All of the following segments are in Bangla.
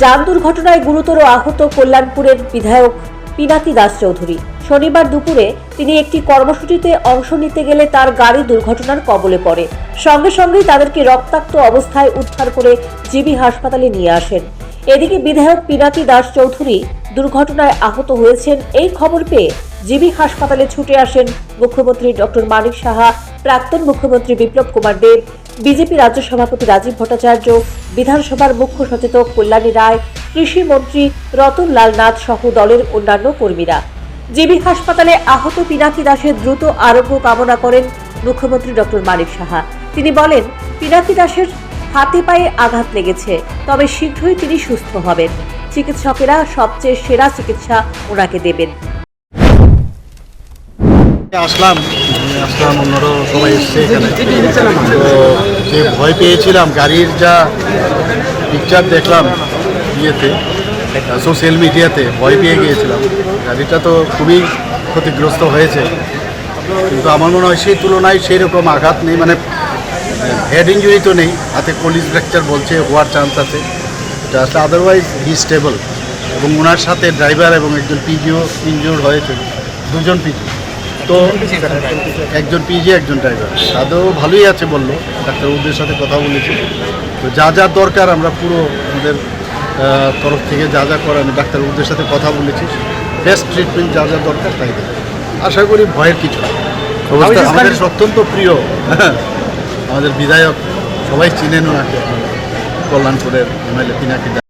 যান দুর্ঘটনায় গুরুতর আহত কল্যাণপুরের বিধায়ক পিনাকি দাস চৌধুরী। শনিবার দুপুরে তিনি একটি কর্মসূচিতে অংশ নিতে গেলে তার গাড়ি দুর্ঘটনার কবলে পড়ে। সঙ্গে সঙ্গেই তাদেরকে রক্তাক্ত অবস্থায় উদ্ধার করে জিবি হাসপাতালে নিয়ে আসেন। এদিকে বিধায়ক পিনাকি দাস চৌধুরী দুর্ঘটনায় আহত হয়েছেন এই খবর পেয়ে জিবি হাসপাতালে ছুটে আসেন মুখ্যমন্ত্রী ডক্টর মানিক সাহা, প্রাক্তন মুখ্যমন্ত্রী বিপ্লব কুমার দেব বিজেপি রাজ্য সভাপতি রাজীব ভট্টাচার্য, বিধানসভার মুখ্য সচেতক কল্যাণী রায়, কৃষি মন্ত্রী রতন লাল নাথ সহ দলের অন্যান্য কর্মীরা। জিবি হাসপাতালে আহত পিনাকি দাসের দ্রুত আরোগ্য কামনা করেন মুখ্যমন্ত্রী ডক্টর মানিক সাহা। তিনি বলেন, পিনাকি দাসের হাতে পায়ে আঘাত লেগেছে, তবে শীঘ্রই তিনি সুস্থ হবেন। চিকিৎসকেরা সবচেয়ে সেরা চিকিৎসা ওনাকে দেবেন। আসলাম আসলাম অন্যরও সবাই এসছে এখানে। তো যে ভয় পেয়েছিলাম, গাড়ির যা পিকচার দেখলাম ইয়েতে সোশ্যাল মিডিয়াতে ভয় পেয়ে গিয়েছিলাম। গাড়িটা তো খুবই ক্ষতিগ্রস্ত হয়েছে। কিন্তু আমার মনে হয় সেই তুলনায় সেই রকম আঘাত নেই মানে হেড ইঞ্জুরি তো নেই। হাতে কলিজ ফ্র্যাকচার বলছে, হওয়ার চান্স আছে। জাস্ট আদারওয়াইজ হি স্টেবল এবং ওনার সাথে ড্রাইভার এবং একজন পিজিও ইনজিওর হয়েছে। দুজন পিজি তো একজন পিজি একজন ড্রাইভার তাদেরও ভালোই আছে বলল ডাক্তারবাবুদের সাথে কথা বলেছি। তো যা যা দরকার আমরা পুরো আমাদের তরফ থেকে যা যা করার আমি ডাক্তারবাবুদের সাথে কথা বলেছি। বেস্ট ট্রিটমেন্ট যা যা দরকার তাই আশা করি ভয়ের কিছু আমাদের অত্যন্ত প্রিয় আমাদের বিধায়ক সবাই চিনেন ওনাকে কল্যাণপুরের এমএলএ পিনাকি।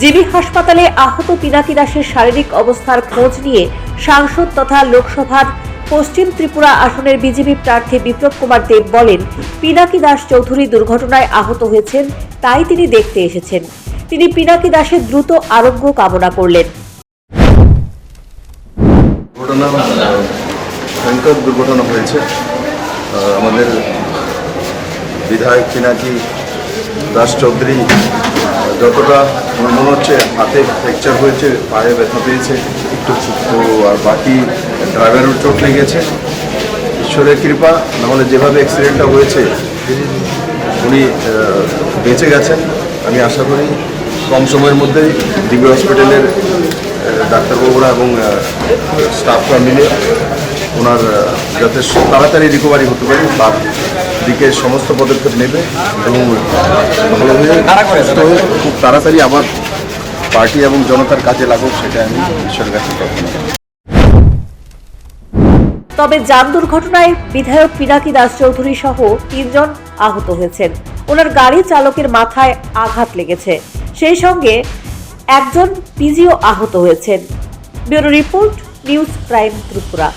জিবি হাসপাতালে আহত পিনাকি দাসের শারীরিক অবস্থার খোঁজ নিয়ে সাংসদ তথা লোকসভার পশ্চিম ত্রিপুরা আসনের বিজেপি প্রার্থী বিপ্লব কুমার দেব বলেন, পিনাকি দাস চৌধুরী দুর্ঘটনায় আহত হয়েছেন, তাই তিনি দেখতে এসেছেন। তিনি পিনাকি দাসের দ্রুত আরোগ্য কামনা করলেন। ভয়ঙ্কর দুর্ঘটনা হয়েছে। আমাদের বিধায়ক পিনাকি দাস চৌধুরী যতটা আমার মনে হচ্ছে, হাতে ফ্র্যাকচার হয়েছে, পায়ে ব্যথা পেয়েছে, একটু তো আর বাকি ড্রাইভারের চোট লেগেছে। ঈশ্বরের কৃপা, নাহলে যেভাবে অ্যাক্সিডেন্টটা হয়েছে, উনি বেঁচে গেছেন। আমি আশা করি কম সময়ের মধ্যেই ডিবি হসপিটালের ডাক্তারবাবুরা এবং স্টাফরা মিলে ওনার যাতে তাড়াতাড়ি রিকভারি হতে পারে। তার দিকে সমস্ত পদক্ষেপ নেবে এবং ভালো হয়ে সুস্থ হয়ে খুব তাড়াতাড়ি আবার পার্টি এবং জনতার কাজে লাগুক সেটা আমি ঈশ্বরের কাছে প্রার্থনা করি। তবে যান দুর্ঘটনায় বিধায়ক পিনাকি দাস চৌধুরী সহ তিনজন আহত হয়েছেন। ওনার গাড়ি চালকের মাথায় আঘাত লেগেছে। সেই সঙ্গে একজন পিজিও আহত হয়েছেন। Bureau report news prime Tripura.